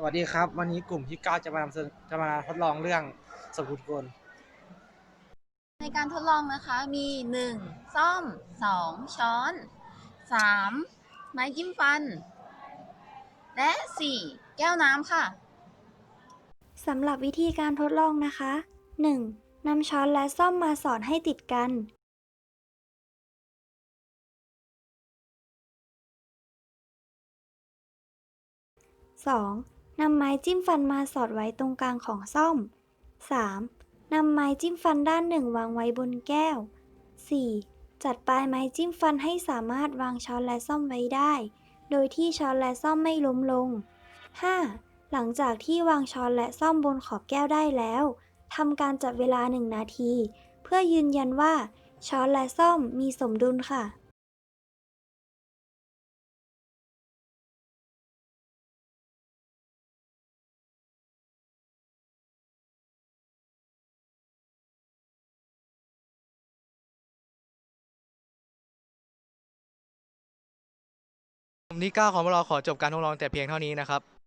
สวัสดีครับ วันนี้กลุ่มที่ 9 จะมานำเสนอจะมาทดลองเรื่องสกุลกลในการทดลองนะคะมี 1. ซ่อม 2. ช้อน 3. ไม้จิ้มฟัน และ 4. แก้วน้ำค่ะ สำหรับวิธีการทดลองนะคะ 1. นำช้อนและซ่อมมาสอดให้ติดกัน 2. นำไม้จิ้มฟันมาสอดไว้ตรงกลางของซ่อม 3. นำไม้จิ้มฟันด้านหนึ่งวางไว้บนแก้ว 4. จัดปลายไม้จิ้มฟันให้สามารถวางช้อนและซ่อมไว้ได้ โดยที่ช้อนและซ่อมไม่ล้มลง 5. หลังจากที่วางช้อนและซ่อมบนขอบแก้วได้แล้วทำการจับเวลา 1 นาที เพื่อยืนยันว่าช้อนและซ่อมมีสมดุลค่ะ กลุ่มที่9ของพวกเราขอจบการทดลองแต่เพียงเท่านี้นะครับ